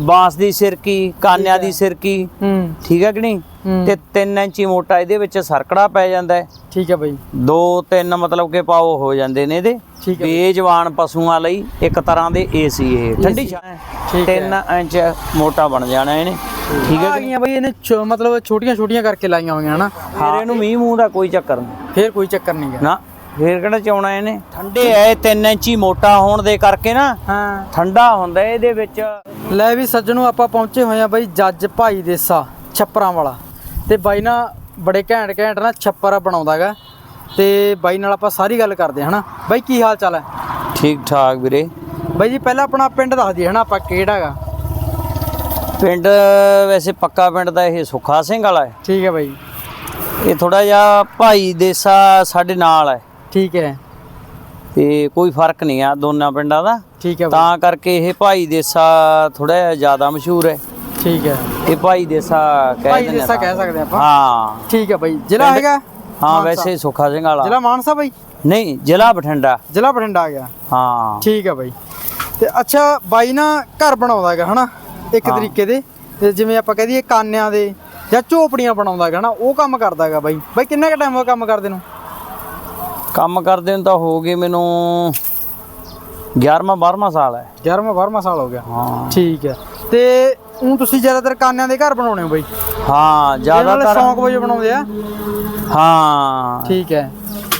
ਬਾਂਸ ਦੀ ਸਿਰਕੀ ਕਾਨਿਆਂ ਦੀ ਸਿਰਕੀ ਹੂੰ। ਠੀਕ ਹੈ ਕਿ ਨਹੀਂ। ਤੇ 3 ਇੰਚੀ ਮੋਟਾ ਇਹਦੇ ਵਿੱਚ ਸਰਕੜਾ ਪੈ ਜਾਂਦਾ ਹੈ। ਠੀਕ ਹੈ ਬਾਈ। ਦੋ ਤਿੰਨ ਮਤਲਬ ਕਿ ਪਾਓ ਹੋ ਜਾਂਦੇ ਨੇ ਇਹਦੇ। ਬੇਜਵਾਨ ਪਸ਼ੂਆਂ ਲਈ ਇੱਕ ਤਰ੍ਹਾਂ ਦੇ ਏਸੀ ਇਹ ਠੰਡੀ ਛਾਂ। ਠੀਕ ਹੈ। 3 ਇੰਚ ਮੋਟਾ ਬਣ ਜਾਣਾ ਇਹਨੇ। ਠੀਕ ਹੈ ਗਈਆਂ ਬਾਈ ਇਹਨੇ ਮਤਲਬ ਛੋਟੀਆਂ ਛੋਟੀਆਂ ਕਰਕੇ ਲਾਈਆਂ ਹੋਈਆਂ ਹਨਾ। ਫਿਰ ਇਹਨੂੰ ਮੀਂਹ ਮੂੰਹ ਦਾ ਕੋਈ ਚੱਕਰ ਨਹੀਂ। ਫੇਰ ਕੋਈ ਚੱਕਰ ਨਹੀਂ ਨਾ। ਫੇਰ ਕਿਹੜਾ ਚਾਉਣਾ ਇਹਨੇ? ਠੰਡੇ ਐ 3 ਇੰਚੀ ਮੋਟਾ ਹੋਣ ਦੇ ਕਰਕੇ ਨਾ। ਹਾਂ। ਠੰਡਾ ਹੁੰਦਾ ਇਹਦੇ ਵਿੱਚ। ਲੈ ਵੀ ਸੱਜਣੋ ਆਪਾਂ ਪਹੁੰਚੇ ਹੋਏ ਆ ਬਾਈ ਜੱਜ ਭਾਈ ਦੇਸਾ ਛੱਪਰਾਂ ਵਾਲਾ। ਤੇ ਬਾਈ ਨਾ ਬੜੇ ਘੈਂਟ ਘੈਂਟ ਨਾ ਛੱਪਰ ਬਣਾਉਂਦਾਗਾ। ਤੇ ਬਾਈ ਨਾਲ ਆਪਾਂ ਸਾਰੀ ਗੱਲ ਕਰਦੇ ਹਾਂ ਹਨਾ? ਬਾਈ ਕੀ ਹਾਲ ਚਾਲ ਹੈ ਠੀਕ ਠਾਕ ਵੀਰੇ। ਬਾਈ ਜੀ ਪਹਿਲਾਂ ਆਪਣਾ ਪਿੰਡ ਦੱਸ ਦਈਏ ਹਨਾ? ਆਪਾਂ ਕਿਹੜਾ ਹੈਗਾ ਪਿੰਡ ਵੈਸੇ ਪੱਕਾ ਪਿੰਡ ਦਾ ਇਹ ਸੁੱਖਾ ਸਿੰਘ ਵਾਲਾ ਹੈ। ਠੀਕ ਹੈ ਬਾਈ। ਇਹ ਥੋੜਾ ਜਿਹਾ ਭਾਈ ਦੇਸਾ ਸਾਡੇ ਨਾਲ ਹੈ। ਠੀਕ ਹੈ। ਤੇ ਕੋਈ ਫ਼ਰਕ ਨਹੀਂ ਆ ਦੋਨਾਂ ਪਿੰਡਾਂ ਦਾ। ਠੀਕ ਹੈ ਤਾਂ ਕਰਕੇ ਇਹ ਭਾਈ ਦੇਸਾ ਥੋੜਾ ਜ਼ਿਆਦਾ ਮਸ਼ਹੂਰ ਹੈ। ਠੀਕ ਹੈ। ਇਹ ਭਾਈ ਦੇਸਾ ਕਹਿ ਭਾਈ ਦਿੰਦੇ ਦੇਸਾ ਕਹਿ ਸਕਦੇ ਆਪਾਂ। ਹਾਂ। ਠੀਕ ਹੈ ਬਾਈ। ਜ਼ਿਲ੍ਹਾ ਹੈਗਾ? ਹਾਂ। ਵੈਸੇ ਸੁੱਖਾ ਸਿੰਘ ਵਾਲਾ। ਜ਼ਿਲ੍ਹਾ ਮਾਨਸਾ ਬਾਈ? ਨਹੀਂ ਜ਼ਿਲ੍ਹਾ ਬਠਿੰਡਾ। ਜ਼ਿਲ੍ਹਾ ਬਠਿੰਡਾ ਆ ਗਿਆ। ਹਾਂ। ਠੀਕ ਹੈ ਬਾਈ। ਤੇ ਅੱਛਾ ਬਾਈ ਨਾ ਘਰ ਬਣਾਉਂਦਾ ਹੈਗਾ ਹਨਾ? ਇੱਕ। ਤਰੀਕੇ ਦੇ। ਤੇ ਜਿਵੇਂ ਆਪਾਂ ਕਹਿ ਦਈਏ ਕਾਨਿਆਂ ਦੇ ਜਾਂ ਝੋਪੜੀਆਂ ਬਣਾਉਂਦਾ ਹੈਗਾ ਨਾ ਉਹ ਕੰਮ ਕਰਦਾ ਹੈਗਾ ਬਾਈ। ਬਾਈ ਕਿੰਨਾ ਕੁ ਟਾਈਮ ਹੋ ਕੰਮ ਕਰਦੇ ਨੂੰ? ਕੰਮ ਕਰਦੇ ਨੂੰ ਤਾਂ ਹੋ ਗਏ ਮੈਨੂੰ 11ਵਾਂ 12ਵਾਂ ਸਾਲ ਹੈ। 11ਵਾਂ 12ਵਾਂ ਸਾਲ ਹੋ ਗਿਆ। ਹਾਂ। ਠੀਕ ਹੈ। ਤੇ ਉਹ ਤੁਸੀਂ ਜ਼ਿਆਦਾਤਰ ਕਾਨਿਆਂ ਦੇ ਘਰ ਬਣਾਉਣੇ ਹੋ ਬਾਈ? ਹਾਂ ਜ਼ਿਆਦਾਤਰ ਸ਼ੌਂਕ ਵਜੋਂ ਬਣਾਉਂਦੇ ਆ? ਹਾਂ। ਠੀਕ ਹੈ।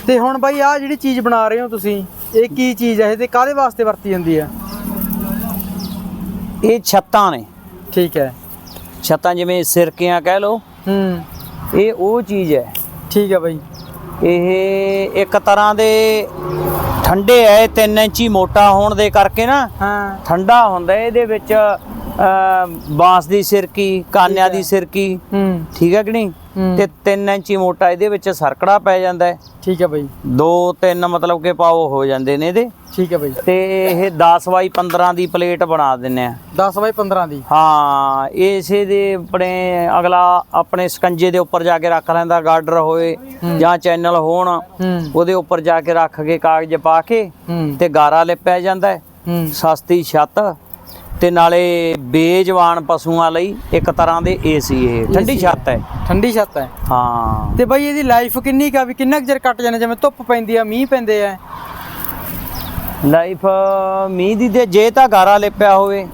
ਤੇ ਹੁਣ ਬਾਈ ਆ ਜਿਹੜੀ ਚੀਜ਼ ਬਣਾ ਰਹੇ ਹੋ ਤੁਸੀਂ ਇਹ ਕੀ ਚੀਜ਼ ਹੈ? ਤੇ ਕਾਹਦੇ ਵਾਸਤੇ ਵਰਤੀ ਜਾਂਦੀ ਹੈ? ਇਹ ਛੱਤਾਂ ਨੇ। ਠੀਕ ਹੈ। ਛੱਤਾਂ ਜਿਵੇਂ ਸਿਰਕੀਆਂ ਕਹਿ ਲਓ। ਹੂੰ। ਇਹ ਉਹ ਚੀਜ਼ ਹੈ। ਠੀਕ ਹੈ ਬਾਈ। ਇਹ ਇੱਕ ਤਰ੍ਹਾਂ ਦੇ ਠੰਡੇ ਐ 3 ਇੰਚੀ ਮੋਟਾ ਹੋਣ ਦੇ ਕਰਕੇ ਨਾ ਹਾਂ। ਠੰਡਾ ਹੁੰਦਾ ਇਹਦੇ ਵਿੱਚ ਬਾਂਸ ਦੀ ਸਿਰਕੀ ਕਾਨਿਆਂ ਦੀ ਸਿਰਕੀ ਠੀਕ ਹੈ ਕਿ ਨਹੀਂ। ਤੇ 3 ਇੰਚੀ ਮੋਟਾ ਇਹਦੇ ਵਿੱਚ ਸਰਕੜਾ ਪੈ ਜਾਂਦਾ ਹੈ। ਠੀਕ ਹੈ ਬਾਈ। ਦੋ ਤਿੰਨ ਮਤਲਬ ਕਿ ਪਾਓ ਹੋ ਜਾਂਦੇ ਨੇ ਇਹਦੇ। ਠੀਕ ਹੈ ਬਾਈ। ਤੇ ਇਹ 10 ਬਾਈ 15 ਦੀ ਪਲੇਟ ਬਣਾ ਦਿੰਨੇ ਆ। 10 ਬਾਈ 15 ਦੀ। ਹਾਂ ਇਸੇ ਦੇ ਆਪਣੇ ਅਗਲਾ ਆਪਣੇ ਸਕੰਜੇ ਦੇ ਉੱਪਰ ਜਾ ਕੇ ਰੱਖ ਲੈਂਦਾ ਗਾਰਡਰ ਹੋਏ ਜਾਂ ਚੈਨਲ ਹੋਣ ਉਹਦੇ ਉੱਪਰ ਜਾ ਕੇ ਰੱਖ ਕੇ ਕਾਗਜ਼ ਪਾ ਕੇ ਤੇ ਗਾਰਾ ਲਿਪਿਆ ਜਾਂਦਾ ਹੂੰ। ਸਸਤੀ ਛੱਤ। ਤੇ ਨਾਲੇ ਬੇਜਵਾਨ ਪਸ਼ੂਆਂ ਲਈ ਇੱਕ ਤਰ੍ਹਾਂ ਦੇ ਏਸੀ ਇਹ ਠੰਡੀ ਛੱਤ ਹੈ। ਠੰਡੀ ਛੱਤ ਹੈ। ਹਾਂ। ਤੇ ਬਾਈ ਇਹਦੀ ਲਾਈਫ ਕਿੰਨੀ ਕਾ ਵੀ ਕਿੰਨਾ ਚਿਰ ਕੱਟ ਜਾਂਦੇ ਜਿਵੇਂ ਧੁੱਪ ਪੈਂਦੀ ਆ ਮੀਂਹ ਪੈਂਦੇ ਆ? ਲਾਈਫ ਮੀਂਹ ਦੀ ਤੇ ਜੇ ਤਾਂ ਗਾਰਾ ਲਿਪਿਆ ਹੋਵੇ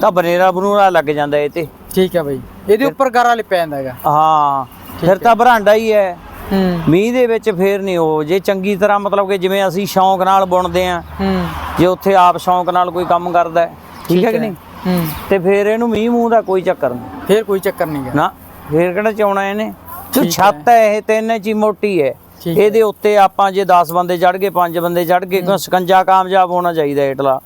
ਤਾਂ ਬਨੇਰਾ ਬਨੂਰਾ ਲੱਗ ਜਾਂਦਾ ਇਹ ਤੇ। ਠੀਕ ਹੈ ਬਾਈ। ਇਹਦੇ ਉੱਪਰ ਗਾਰਾ ਲਿਪਿਆ ਜਾਂਦਾ ਹੈਗਾ। ਹਾਂ। ਫਿਰ ਤਾਂ ਬਰਾਂਡਾ ਹੀ ਹੈ। ਮੀਂਹ ਦੇ ਵਿੱਚ ਫੇਰ ਨਹੀਂ ਉਹ ਜੇ ਚੰਗੀ ਤਰ੍ਹਾਂ ਮਤਲਬ ਕਿ ਜਿਵੇਂ ਅਸੀਂ ਸ਼ੌਂਕ ਨਾਲ ਬੁਣਦੇ ਆ ਜੇ ਉੱਥੇ ਆਪ ਸ਼ੌਂਕ ਨਾਲ ਕੋਈ ਕੰਮ ਕਰਦਾ ਹੈ ਠੀਕ ਹੈ ਕਿ ਨਹੀਂ? ਹੂੰ। ਤੇ ਫੇਰ ਇਹਨੂੰ ਮੀਂਹ ਮੂੰਹ ਦਾ ਕੋਈ ਚੱਕਰ ਨਹੀਂ। ਫੇਰ ਕੋਈ ਚੱਕਰ ਨਹੀਂ ਗਾ। ਨਾ ਫੇਰ ਕਿਹੜਾ ਚਾਉਣਾ ਇਹਨੇ? ਜੋ ਠੀਕ ਛੱਤ ਹੈ ਇਹ ਤਿੰਨ ਇੰਚੀ ਮੋਟੀ ਹੈ। ਠੀਕ ਹੈ। ਇਹਦੇ ਉੱਤੇ ਆਪਾਂ ਜੇ 10 ਬੰਦੇ ਚੜ ਗਏ 5 ਬੰਦੇ ਚੜ ਗਏ ਕਿਉਂ ਸਕੰਜਾ ਕਾਮਯਾਬ ਹੋਣਾ ਚਾਹੀਦਾ ਏਟਲਾ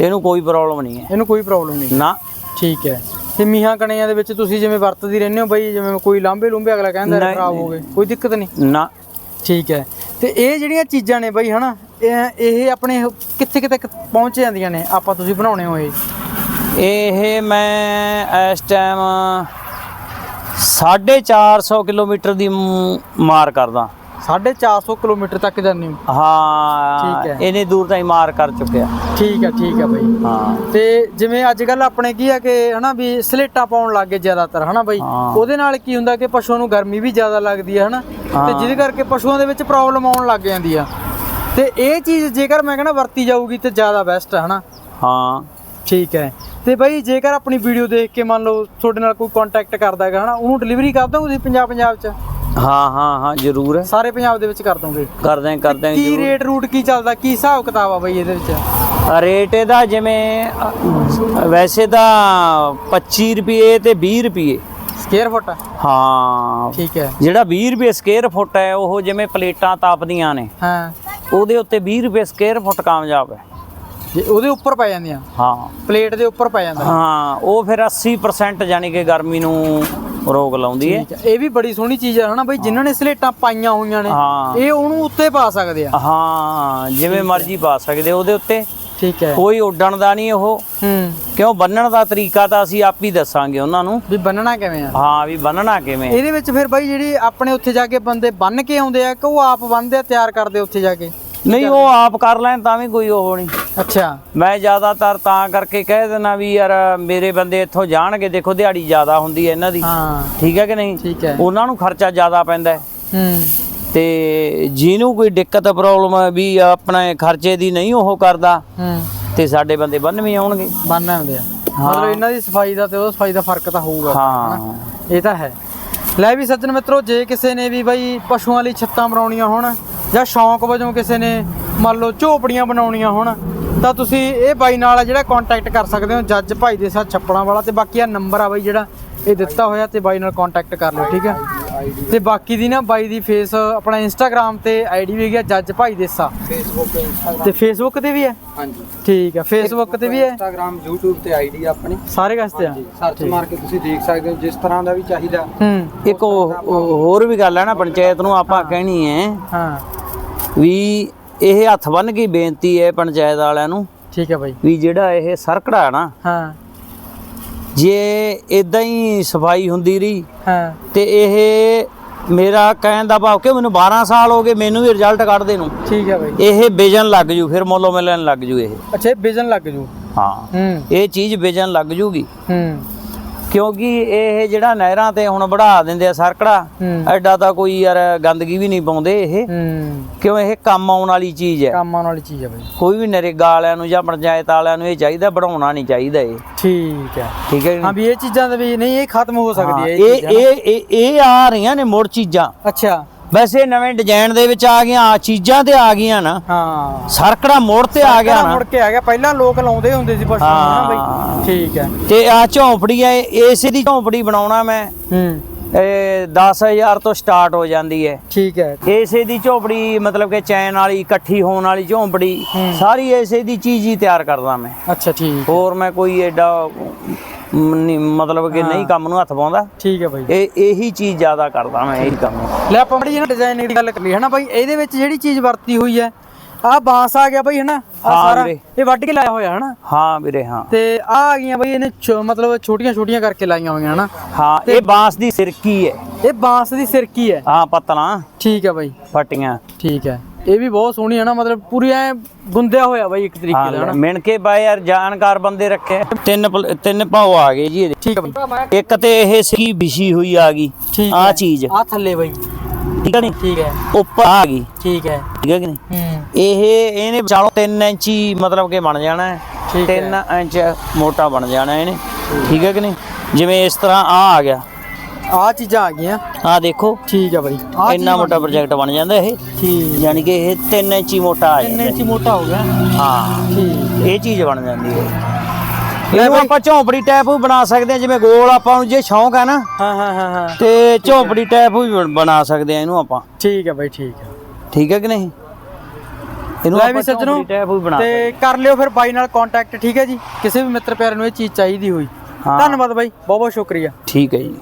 ਇਹਨੂੰ ਕੋਈ ਪ੍ਰੋਬਲਮ ਨਹੀਂ ਹੈ। ਇਹਨੂੰ ਕੋਈ ਪ੍ਰੋਬਲਮ ਨਹੀਂ। ਨਾ। ਠੀਕ ਹੈ। ਤੇ ਮੀਹਾਂ ਕਣੀਆਂ ਦੇ ਵਿੱਚ ਤੁਸੀਂ ਜਿਵੇਂ ਵਰਤਦੀ ਰਹਿੰਦੇ ਹੋ ਬਾਈ ਜਿਵੇਂ ਕੋਈ ਲਾਂਬੇ ਲੁੰਬੇ ਅਗਲਾ ਕਹਿੰਦਾ ਨਹੀਂ, ਖਰਾਬ ਹੋ ਗਏ ਕੋਈ ਦਿੱਕਤ ਨਹੀਂ? ਨਾ। ਠੀਕ ਹੈ। ਤੇ ਇਹ ਜਿਹੜੀਆਂ ਚੀਜ਼ਾਂ ਨੇ ਬਾਈ ਹਨਾ ਇਹ ਆਪਣੇ ਕਿੱਥੇ ਕਿਤੇ ਪਹੁੰਚ ਜਾਂਦੀਆਂ ਨੇ ਆਪਾਂ ਤੁਸੀਂ ਬਣਾਉਣੇ ਹੋਏ ਇਹ? ਮੈਂ ਇਸ ਟਾਈਮ 450 ਕਿਲੋਮੀਟਰ ਦੀ ਮਾਰ ਕਰਦਾ। 450 ਕਿਲੋਮੀਟਰ ਤੱਕ ਜਾਂਦੇ ਹੋ? ਹਾਂ ਠੀਕ ਹੈ। ਇਹਨੇ ਦੂਰ ਤਾਈਂ ਮਾਰ ਕਰ ਚੁੱਕਿਆ। ਠੀਕ ਹੈ ਠੀਕ ਹੈ ਬਾਈ। ਹਾਂ। ਤੇ ਜਿਵੇਂ ਅੱਜ ਕੱਲ ਆਪਣੇ ਕੀ ਆ ਕਿ ਹਨਾ ਵੀ ਸਲੇਟਾਂ ਪਾਉਣ ਲੱਗ ਗਏ ਜ਼ਿਆਦਾਤਰ ਹਨਾ ਬਾਈ? ਹਾਂ। ਉਹਦੇ ਨਾਲ ਕੀ ਹੁੰਦਾ ਕਿ ਪਸ਼ੂਆਂ ਨੂੰ ਗਰਮੀ ਵੀ ਜ਼ਿਆਦਾ ਲੱਗਦੀ ਹੈ ਹਨਾ? ਤੇ ਹਾਂ। ਜਿਹਦੇ ਕਰਕੇ ਪਸ਼ੂਆਂ ਦੇ ਵਿੱਚ ਪ੍ਰੋਬਲਮ ਆਉਣ ਲੱਗ ਜਾਂਦੀ ਆ। ਤੇ ਇਹ ਚੀਜ਼ ਜੇਕਰ ਮੈਂ ਕਹਿੰਦਾ ਵਰਤੀ ਜਾਊਗੀ ਤੇ ਜ਼ਿਆਦਾ ਬੈਸਟ ਹੈ ਹਨਾ? ਹਾਂ। ਠੀਕ ਹੈ। ਤੇ ਬਾਈ ਜੇਕਰ ਆਪਣੀ ਵੀਡੀਓ ਦੇਖ ਕੇ ਮੰਨ ਲਓ ਤੁਹਾਡੇ ਨਾਲ ਕੋਈ ਕੰਟੈਕਟ ਕਰਦਾ ਹੈਗਾ ਹਨਾ? ਉਹਨੂੰ ਡਿਲੀਵਰੀ ਕਰ ਦੋਗੇ ਤੁਸੀਂ ਪੰਜਾਬ ਪੰਜਾਬ ਚ? ਹਾਂ ਹਾਂ ਹਾਂ ਜ਼ਰੂਰ। ਹੈ ਸਾਰੇ ਪੰਜਾਬ ਦੇ ਵਿੱਚ ਕਰ ਦੋਗੇ? ਕਰਦੇ ਆਂ ਕਰਦੇ ਆਂ ਕੀ ਜ਼ਰੂਰ। ਰੇਟ ਰੂਟ ਕੀ ਚੱਲਦਾ? ਕੀ ਹਿਸਾਬ ਕਿਤਾਬ ਆ ਬਾਈ ਇਹਦੇ ਵਿੱਚ? ਰੇਟ ਇਹਦਾ ਜਿਵੇਂ ਅ, ਵੈਸੇ ਤਾਂ 25 ਰੁਪਏ ਤੇ 20 ਰੁਪਏ। ਸਕੁਅਰ ਫੁੱਟ ਹਾਂ। ਠੀਕ ਹੈ। ਜਿਹੜਾ 20 ਰੁਪਏ ਸਕੁਅਰ ਫੁੱਟ ਹੈ ਉਹ ਜਿਵੇਂ ਪਲੇਟਾਂ ਤਾਪਦੀਆਂ ਨੇ। ਹਾਂ। ਉਹਦੇ ਉੱਤੇ 20 ਰੁਪਏ ਸਕੁਅਰ ਫੁੱਟ ਕਾਮਯਾਬ ਹੈ। ਜੇ ਉਹਦੇ ਉੱਪਰ ਪੈ ਜਾਂਦੀਆਂ? ਹਾਂ। ਪਲੇਟ ਦੇ ਉੱਪਰ ਪੈ ਜਾਂਦਾ। ਹਾਂ ਉਹ ਫਿਰ 80% ਯਾਨੀ ਕਿ ਗਰਮੀ ਨੂੰ ਰੋਕ ਲਾਉਂਦੀ ਹੈ। ਇਹ ਵੀ ਬੜੀ ਸੋਹਣੀ ਚੀਜ਼ ਹੈ ਹਨਾ ਬਾਈ ਜਿਨ੍ਹਾਂ ਨੇ ਸਲੇਟਾਂ ਪਾਈਆਂ ਹੋਈਆਂ ਨੇ। ਇਹ ਉਹਨੂੰ ਉੱਤੇ ਪਾ ਸਕਦੇ ਆ। ਹਾਂ ਜਿਵੇਂ ਮਰਜ਼ੀ ਪਾ ਸਕਦੇ ਉਹਦੇ ਉੱਤੇ ਠੀਕ ਹੈ। ਕੋਈ ਉੱਡਣ ਦਾ ਨਹੀਂ ਉਹ। ਹੂੰ। ਕਿਉਂ ਬੰਨਣ ਦਾ ਤਰੀਕਾ ਤਾਂ ਅਸੀਂ ਆਪ ਹੀ ਦੱਸਾਂਗੇ ਉਹਨਾਂ ਨੂੰ। ਵੀ ਬੰਨਣਾ ਕਿਵੇਂ ਆ? ਹਾਂ ਵੀ ਬੰਨਣਾ ਕਿਵੇਂ ਇਹਦੇ ਵਿੱਚ ਫਿਰ ਬਾਈ ਜਿਹੜੀ ਆਪਣੇ ਉੱਥੇ ਜਾ ਕੇ ਬੰਦੇ ਬੰਨ ਕੇ ਆਉਂਦੇ ਆ ਕਿ ਉਹ ਆਪ ਬੰਨਦੇ ਆ ਤਿਆਰ ਕਰਦੇ ਉੱਥੇ ਜਾ ਕੇ? ਨਹੀਂ ਉਹ ਆਪ ਕਰ ਲੈਣ ਤਾਂ ਵੀ ਕੋਈ ਉਹ ਨਹੀਂ। ਅੱਛਾ। ਮੈਂ ਜ਼ਿਆਦਾਤਰ ਤਾਂ ਕਰਕੇ ਕਹਿ ਦਿੰਦਾ ਵੀ ਯਾਰ ਮੇਰੇ ਬੰਦੇ ਇੱਥੋਂ ਜਾਣਗੇ ਦੇਖੋ ਦਿਹਾੜੀ ਜ਼ਿਆਦਾ ਹੁੰਦੀ ਹੈ ਇਹਨਾਂ ਦੀ। ਹਾਂ। ਠੀਕ ਹੈ ਕਿ ਨਹੀਂ? ਠੀਕ ਹੈ। ਉਹਨਾਂ ਨੂੰ ਖਰਚਾ ਜ਼ਿਆਦਾ ਪੈਂਦਾ ਹੈ। ਹੂੰ। ਤੇ ਜਿਹਨੂੰ ਕੋਈ ਦਿੱਕਤ ਪ੍ਰੋਬਲਮ ਹੈ ਵੀ ਆਪਣੇ ਖਰਚੇ ਦੀ ਨਹੀਂ ਉਹ ਕਰਦਾ ਹੂੰ। ਤੇ ਸਾਡੇ ਬੰਦੇ ਬੰਨ ਵੀ ਆਉਣਗੇ। ਬੰਨ ਆਉਂਦੇ ਆ। ਮਤਲਬ ਇਹਨਾਂ ਦੀ ਸਫ਼ਾਈ ਦਾ ਤੇ ਉਹ ਸਫ਼ਾਈ ਦਾ ਫ਼ਰਕ ਤਾਂ ਹੋਊਗਾ ਹਾਂ। ਇਹ ਤਾਂ ਹੈ। ਲੈ ਵੀ ਸੱਜਣ ਮਿੱਤਰੋ ਜੇ ਕਿਸੇ ਨੇ ਵੀ ਬਾਈ ਪਸ਼ੂਆਂ ਲਈ ਛੱਤਾਂ ਬਣਾਉਣੀਆਂ ਹੋਣ ਜਾਂ ਸ਼ੌਂਕ ਵਜੋਂ ਕਿਸੇ ਨੇ ਮੰਨ ਲਓ ਝੋਪੜੀਆਂ ਬਣਾਉਣੀਆਂ ਹੋਣ ਤਾਂ ਤੁਸੀਂ ਇਹ ਬਾਈ ਨਾਲ ਜਿਹੜਾ ਕੰਟੈਕਟ ਕਰ ਸਕਦੇ ਹੋ ਜੱਜ ਭਾਈ ਦੇ ਸਾਥ ਛੱਪੜਾਂ ਵਾਲਾ ਤੇ ਬਾਕੀ ਆ ਨੰਬਰ ਆ ਬਾਈ ਜਿਹੜਾ ਇਹ ਦਿੱਤਾ ਹੋਇਆ ਤੇ ਬਾਈ ਨਾਲ ਕੰਟੈਕਟ ਕਰ ਲਿਓ ਠੀਕ ਹੈ? ਤੇ ਬਾਕੀ ਦੀ ਨਾ ਬਾਈ ਦੀ ਫੇਸ ਆਪਣਾ ਇੰਸਟਾਗ੍ਰam ਤੇ ਆਈਡੀ ਵੀ ਹੈਗੀ ਜੱਜ ਭਾਈ ਦੇਸਾ। ਫੇਸਬੁੱਕ ਤੇ ਫੇਸਬੁੱਕ ਤੇ ਵੀ ਹੈ? ਹਾਂਜੀ। ਠੀਕ ਹੈ ਫੇਸਬੁੱਕ ਤੇ ਵੀ ਹੈ? ਇੰਸਟਾਗ੍ਰਾਮ YouTube ਤੇ ਆਈਡੀ ਆਪਣੀ। ਸਾਰੇ ਕਸਤੇ ਆ? ਸਰਚ ਮਾਰ ਕੇ ਤੁਸੀਂ ਦੇਖ ਸਕਦੇ ਹੋ ਜਿਸ ਤਰ੍ਹਾਂ ਦਾ ਵੀ ਚਾਹੀਦਾ। ਹੂੰ ਇੱਕ ਹੋਰ ਵੀ ਗੱਲ ਹੈ ਨਾ ਪੰਚਾਇਤ ਨੂੰ ਆਪਾਂ ਕਹਿਣੀ ਹੈ ਹਾਂ। ਵੀ ਇਹ ਹੱਥ ਬੰਨ ਕੇ ਬੇਨਤੀ ਹੈ ਪੰਚਾਇਤ ਵਾਲਿਆਂ ਨੂੰ ਠੀਕ ਹੈ ਬਾਈ। ਵੀ ਜਿਹੜਾ ਇਹ ਸਰਕੜਾ ਹੈ ਨਾ ਹਾਂ। ਜੇ ਇਦਾਂ ਹੀ ਸਫ਼ਾਈ ਹੁੰਦੀ ਰਹੀ ਹਾਂ। ਤੇ ਇਹ ਮੇਰਾ ਕਹਿਣ ਦਾ ਭਾਵ ਕਿ ਮੈਨੂੰ 12 ਸਾਲ ਹੋ ਗਏ ਮੈਨੂੰ ਵੀ ਰਿਜ਼ਲਟ ਕੱਢਦੇ ਨੂੰ। ਠੀਕ ਹੈ ਬਾਈ। ਇਹ ਵਿਜਨ ਲੱਗ ਜੂ ਫਿਰ ਮੁੱਲੋਂ ਮਿਲਣ ਲੱਗ ਜੂ ਇਹ। ਅੱਛਾ ਇਹ ਵਿਜ਼ਨ ਲੱਗ ਜੂ। ਹਾਂ। ਹੂੰ। ਇਹ ਚੀਜ਼ ਵਿਜਨ ਲੱਗ ਜੂਗੀ। ਹੂੰ। ਕਿਉਂਕਿ ਇਹ ਜਿਹੜਾ ਨਹਿਰਾਂ ਤੇ ਹੁਣ ਵਧਾ ਦਿੰਦੇ ਆ ਸਰਕੜਾ ਐਡਾ ਤਾਂ ਕੋਈ ਯਾਰ ਗੰਦਗੀ ਵੀ ਨਹੀਂ ਪਾਉਂਦੇ ਇਹ। ਕਿਉਂ ਇਹ ਕੰਮ ਆਉਣ ਵਾਲੀ ਚੀਜ਼ ਹੈ? ਕੰਮ ਆਉਣ ਵਾਲੀ ਚੀਜ਼ ਹੈ ਬਾਈ। ਕੋਈ ਵੀ ਨਰੇਗਾ ਵਾਲਿਆਂ ਨੂੰ ਜਾਂ ਪੰਚਾਇਤ ਵਾਲਿਆਂ ਨੂੰ ਇਹ ਚਾਹੀਦਾ ਬਣਾਉਣਾ ਨਹੀਂ ਚਾਹੀਦਾ ਇਹ। ਠੀਕ ਹੈ। ਠੀਕ ਹੈ ਹਾਂ? ਵੀ ਇਹ ਚੀਜ਼ਾਂ ਦਾ ਵੀ ਨਹੀਂ ਇਹ ਖਤਮ ਹੋ ਸਕਦੀ ਹੈ। ਇਹ ਇਹ ਇਹ ਆ ਰਹੀਆਂ ਨੇ ਮੁੜ ਚੀਜ਼ਾਂ। ਅੱਛਾ। ਵੈਸੇ ਨਵੇਂ ਡਿਜ਼ਾਈਨ ਦੇ ਵਿੱਚ ਆ ਗਈਆਂ ਆ ਚੀਜ਼ਾਂ ਤੇ ਆ ਗਈਆਂ ਨਾ। ਹਾਂ। ਸਰਕੜਾ ਮੋੜ ਤੇ ਆ ਗਿਆ ਮੁੜ ਨਾ। ਕੇ ਆ ਗਿਆ। ਪਹਿਲਾਂ ਲੋਕ ਲਾਉਂਦੇ ਹੁੰਦੇ ਸੀ ਪਸ਼ੂ ਨੂੰ ਹਾਂ। ਬਾਈ। ਠੀਕ ਹੈ। ਤੇ ਆ ਝੌਂਪੜੀ ਐ ਏਸੇ ਦੀ ਝੌਂਪੜੀ ਬਣਾਉਣਾ ਮੈਂ। ਹੂੰ। ਇਹ 10000 ਤੋਂ ਸਟਾਰਟ ਹੋ ਜਾਂਦੀ ਹੈ। ਠੀਕ ਹੈ। ਏਸੇ ਦੀ ਝੌਂਪੜੀ ਮਤਲਬ ਕਿ ਚੈਨ ਵਾਲੀ ਇਕੱਠੀ ਹੋਣ ਵਾਲੀ ਝੌਂਪੜੀ ਹੂੰ। ਸਾਰੀ ਏਸੇ ਦੀ ਚੀਜ਼ ਹੀ ਤਿਆਰ ਕਰਦਾ ਮੈਂ। ਅੱਛਾ ਠੀਕ ਹੋਰ ਮੈਂ ਕੋਈ ਐਡਾ ਨਹੀਂ, ਮਤਲਬ ਕਿ ਨਹੀਂ ਕੰਮ ਨੂੰ ਹੱਥ ਪਾਉਂਦਾ। ਠੀਕ ਹੈ ਬਾਈ। ਇਹ ਇਹੀ ਚੀਜ਼ ਜ਼ਿਆਦਾ ਕਰਦਾ ਮੈਂ ਇਹੀ ਕੰਮ ਲੈ ਆਪਾਂ ਬੜੀ ਜਿਹੀ ਡਿਜ਼ਾਈਨ ਦੀ ਗੱਲ ਕਰ ਲਈ ਹੈ ਨਾ ਬਾਈ? ਇਹਦੇ ਵਿੱਚ ਜਿਹੜੀ ਚੀਜ਼ ਵਰਤੀ ਹੋਈ ਹੈ ਆਹ ਬਾਂਸ ਆ ਗਿਆ ਬਾਈ ਹੈ ਨਾ ਆ ਹਾਂ ਸਾਰਾ। ਵੀਰੇ। ਇਹ ਵੱਢ ਕੇ ਲਾਇਆ ਹੋਇਆ ਹੈ ਨਾ ਹਾਂ ਵੀਰੇ ਹਾਂ। ਤੇ ਆ ਆ ਗਈਆਂ ਬਾਈ ਇਹਨੇ ਛੋ- ਮਤਲਬ ਛੋਟੀਆਂ ਛੋਟੀਆਂ ਕਰਕੇ ਲਾਈਆਂ ਹੋਈਆਂ ਹਨਾ? ਹਾਂ ਇਹ ਬਾਂਸ ਦੀ ਸਿਰਕੀ ਹੈ। ਇਹ ਬਾਂਸ ਦੀ ਸਿਰਕੀ ਹੈ। ਹਾਂ ਪਤਲਾ। ਠੀਕ ਹੈ ਬਾਈ। ਫਟੀਆਂ। ਠੀਕ ਹੈ। ਇਹ ਵੀ ਬਹੁਤ ਸੋਹਣੀ ਹੈ ਨਾ ਮਤਲਬ ਪੂਰੀ ਐ ਗੁੰਦਿਆ ਹੋਇਆ ਬਾਈ ਇੱਕ ਤਰੀਕੇ ਦਾ ਹਾਂ ਮਿਣ ਕੇ ਬਾਏ ਯਾਰ ਜਾਣਕਾਰ ਬੰਦੇ ਰੱਖੇ। ਤਿੰਨ ਪਲ- ਤਿੰਨ ਭਾਉ ਆ ਗਏ ਜੀ ਇਹਦੇ। ਠੀਕ ਹੈ ਬਾਈ। ਇੱਕ ਤੇ ਇਹ ਸਿੱਕੀ ਵਿਛੀ ਹੋਈ ਆ ਗਈ ਠੀਕ ਆ। ਹੈ। ਚੀਜ਼। ਆ ਥੱਲੇ ਬਾਈ। ਠੀਕ ਹੈ ਨਹੀਂ ਠੀਕ ਹੈ ਉੱਪਰ ਆ ਗਈ। ਠੀਕ ਹੈ ਠੀਕ ਹੈ ਕਿ ਨਹੀਂ ਹੂੰ। ਇਹ ਇਹਨੇ ਵਿਚਾਲੋਂ 3 ਇੰਚੀ ਮਤਲਬ ਕਿ ਬਣ ਜਾਣਾ ਹੈ। ਠੀਕ ਹੈ। 3 ਇੰਚ ਮੋਟਾ ਬਣ ਜਾਣਾ ਇਹਨੇ। ਠੀਕ ਹੈ ਕਿ ਨਹੀਂ ਜਿਵੇਂ ਇਸ ਤਰ੍ਹਾਂ ਆ ਆ ਗਿਆ। ਆ ਚੀਜ਼ਾਂ ਆ ਗਈਆਂ। ਆ ਦੇਖੋ। ਠੀਕ ਹੈ ਬਾਈ। ਆਹ ਇੰਨਾ ਚੀਜ਼ ਮੋਟਾ ਪ੍ਰੋਜੈਕਟ ਬਣ ਜਾਂਦਾ ਇਹ। ਠੀਕ। ਯਾਨੀ ਕਿ ਇਹ 3 ਇੰਚੀ ਮੋਟਾ ਆ ਇੰਨੇ ਜਾਂਦਾ। ਇੰਚ ਮੋਟਾ ਹੋ ਗਿਆ। ਹਾਂ। ਠੀਕ। ਇਹ ਚੀਜ਼ ਬਣ ਜਾਂਦੀ ਹੈ। ਇਹਨੂੰ ਆਪਾਂ ਝੌਂਪੜੀ ਟਾਈਪ ਵੀ ਬਣਾ ਸਕਦੇ ਹਾਂ ਜਿਵੇਂ ਗੋਲ ਆਪਾਂ ਨੂੰ ਜੇ ਸ਼ੌਂਕ ਹੈ ਨਾ ਹਾਂ ਹਾਂ ਹਾਂ ਹਾਂ। ਤੇ ਝੌਂਪੜੀ ਟਾਈਪ ਵੀ ਬਣ- ਬਣਾ ਸਕਦੇ ਆ ਇਹਨੂੰ ਆਪਾਂ। ਠੀਕ ਹੈ ਬਾਈ ਠੀਕ ਹੈ ਠੀਕ ਹੈ ਕਿ ਨਹੀਂ? ਇਹਨੂੰ ਲੈ ਵੀ ਆਪਾਂ ਸੱਜਣੋ ਝੌਂਪੜੀ ਟਾਈਪ ਵੀ ਬਣਾ ਤੇ ਕਰ ਲਿਓ ਫਿਰ ਬਾਈ ਨਾਲ ਕੰਟੈਕਟ ਠੀਕ ਹੈ ਜੀ? ਕਿਸੇ ਵੀ ਮਿੱਤਰ ਪਿਆਰੇ ਨੂੰ ਇਹ ਚੀਜ਼ ਚਾਹੀਦੀ ਹੋਈ। ਹਾਂ। ਧੰਨਵਾਦ ਬਾਈ ਬਹੁਤ ਬਹੁਤ ਸ਼ੁਕਰੀਆ। ਠੀਕ ਹੈ ਜੀ।